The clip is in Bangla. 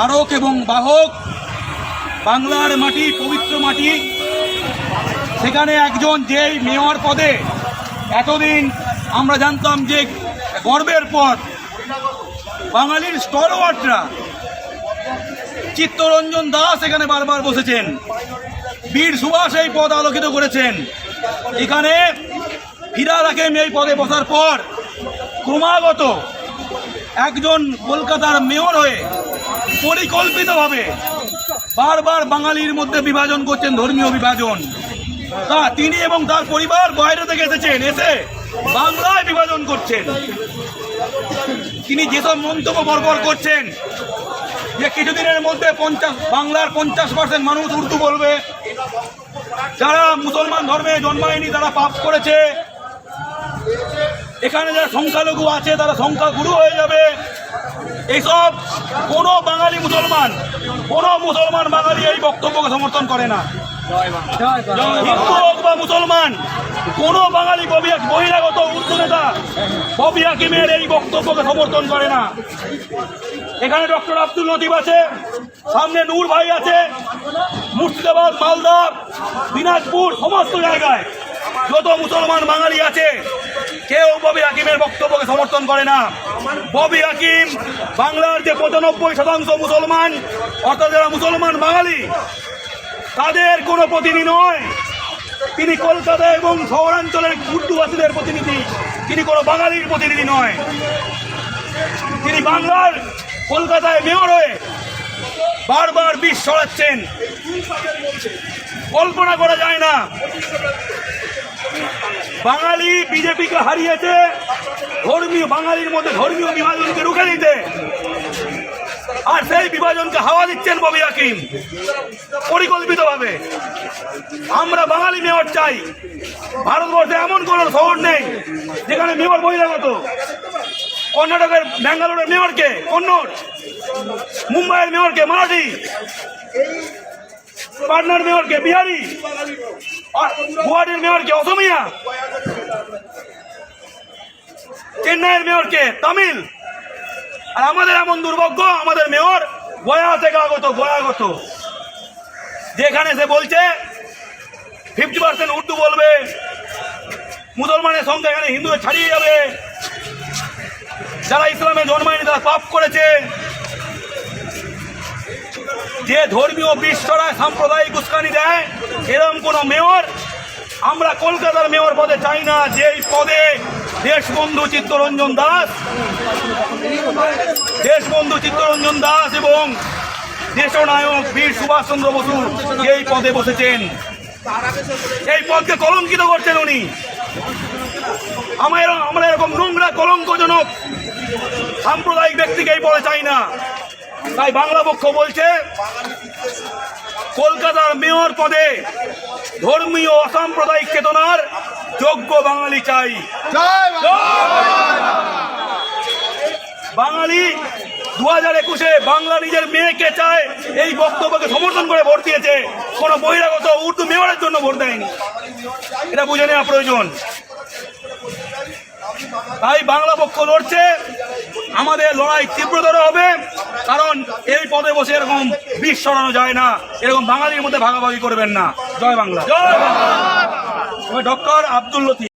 ধারক এবং বাহক, বাংলার মাটি, পবিত্র মাটি। সেখানে একজন যেই মেয়র পদে, এতদিন আমরা জানতাম যে গর্বের পথ। বাঙালির স্টলওয়ার্ডরা। চিত্তরঞ্জন দাস এখানে বারবার বসেছেন। বীর সুভাষ এই পদ আলোকিত করেছেন। এখানে ফিরার আগে এই পদে বসার পর ক্রমাগত একজন কলকাতার মেয়র হয়ে পরিকল্পিতভাবে বারবার বাঙালির মধ্যে বিভাজন করছেন ধর্মীয় বিভাজন। তা তিনি এবং তার পরিবার বাইরে থেকে এসেছেন, এসে বাংলায় বিভাজন করছেন। তিনি যেসব মন্তব্য বরবর করছেন, যে কিছুদিনের মধ্যে পঞ্চাশ, বাংলার পঞ্চাশ পার্সেন্ট মানুষ উর্দু বলবে, যারা মুসলমান ধর্মে জন্মায়নি, তারা পাপ করেছে। এখানে যারা সংখ্যালঘু আছে, তারা সংখ্যাগুরু হয়ে যাবে। এইসব কোনো বাঙালি মুসলমান, কোনো মুসলমান বাঙালি এই বক্তব্যকে সমর্থন করে না। হিন্দু হোক বা মুসলমান, কোন বাঙালি ববি বহিরাগত উর্দু নেতা ববি হাকিমের এই বক্তব্যকে সমর্থন করে না। এখানে ডক্টর আব্দুল লতিফ আছে, সামনে নূর ভাই আছে, মুর্শিদাবাদ, মালদা, দিনাজপুর, সমস্ত জায়গায় যত মুসলমান বাঙালি আছে কেউ ববি হাকিমের বক্তব্যকে সমর্থন করে না। ববি হাকিম বাংলার যে পঁচানব্বই শতাংশ মুসলমান, অর্থাৎ যারা মুসলমান বাঙালি, তাদের কোনো প্রতিনিধি নয়। তিনি কলকাতা এবং শহরাঞ্চলের উর্দুবাসীদের প্রতিনিধি, তিনি কোনো বাঙালির প্রতিনিধি নয়। তিনি বাংলার কলকাতায় মেয়র হয়ে বারবার বিষ ছড়াচ্ছেন। কল্পনা করা যায় না বাঙালি বিজেপিকে হারিয়েছে। ধর্মীয় বাঙালির মধ্যে ধর্মীয় বিভাজনকে রুখে দিতে। আর সেই বিভাজনকে হাওয়া দিচ্ছেন ববি হাকিম। পরিকল্পিতভাবে। আমরা বাঙালি মেয়র চাই। ভারতবর্ষে এমন কোনো শহর নেই, যেখানে মেয়র বহিরাগত। কর্ণাটকের ব্যাঙ্গালোরের মেয়রকে কন্নড়, মুম্বাইয়ের মেয়রকে মারাঠি, পাটনার মেয়রকে বিহারি গুয়াহাটির মেয়রকে অসমিয়া। চেন্নাইয়ের মেয়রকে তামিল। আর আমাদের এমন দুর্ভাগ্য, আমাদের মেয়র গয়া থেকে আগত গয়াগত যেখানে সে বলছে ফিফটি পার্সেন্ট উর্দু বলবে, মুসলমানের সঙ্গে এখানে হিন্দু ছাড়িয়ে যাবে। যারা ইসলামে জন্মায়নি, তারা পাপ করেছে। যে ধর্মীয় বিশ্বরায় সাম্প্রদায়িক উস্কানি দেয় এরকম কোন মেয়র, আমরা কলকাতার মেয়র পদে চাই না যে পদে দেশবন্ধু চিত্তরঞ্জন দাস, দেশবন্ধু চিত্তরঞ্জন দাস এবং দেশনায়ক বীর সুভাষচন্দ্র বসু এই পদে বসেছেন। এই পদকে কলঙ্কিত করছেন উনি। আমরা আমরা এরকম নোংরা, কলঙ্কজনক সাম্প্রদায়িক ব্যক্তিকে এই পদে চাই না। তাই বাংলা পক্ষ বলছে কলকাতার মেয়র পদে ধর্মীয় অসাম্প্রদায়িক চেতনার যোগ্য বাঙালি চাই। বাঙালি দু হাজার একুশে বাংলা নিজের মেয়েকে চায় এই বক্তব্যকে সমর্থন করে ভোট দিয়েছে। কোনো বহিরাগত উর্দু মেয়রের জন্য ভোট দেয়নি। এটা বুঝে নেওয়া প্রয়োজন। তাই বাংলা পক্ষ লড়ছে আমাদের লড়াই তীব্রতর হবে। কারণ এই পদে বসে এরকম বিষ সরানো যায় না, এরকম বাঙালির মধ্যে ভাগাভাগি করবেন না। জয় বাংলা। জয় বাংলা। ডক্টর আব্দুল